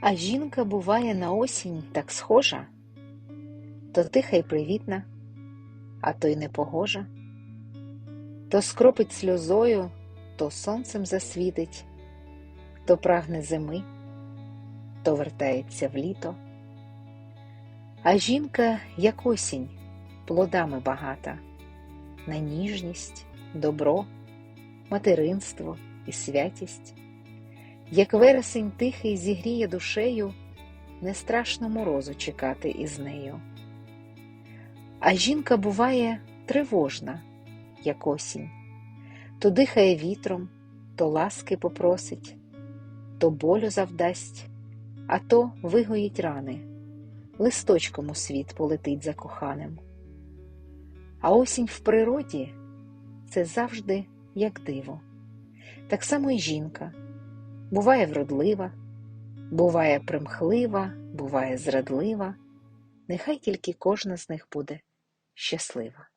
А жінка буває на осінь так схожа, то тиха й привітна, а то й непогожа, то скропить сльозою, то сонцем засвітить, то прагне зими, то вертається в літо. А жінка, як осінь, плодами багата, на ніжність, добро, материнство і святість. Як вересень тихий зігріє душею, не страшно морозу чекати із нею. А жінка буває тривожна, як осінь, то дихає вітром, то ласки попросить, то болю завдасть, а то вигоїть рани, листочком у світ полетить за коханим. А осінь в природі це завжди як диво. Так само й жінка. Буває вродлива, буває примхлива, буває зрадлива, нехай тільки кожна з них буде щаслива.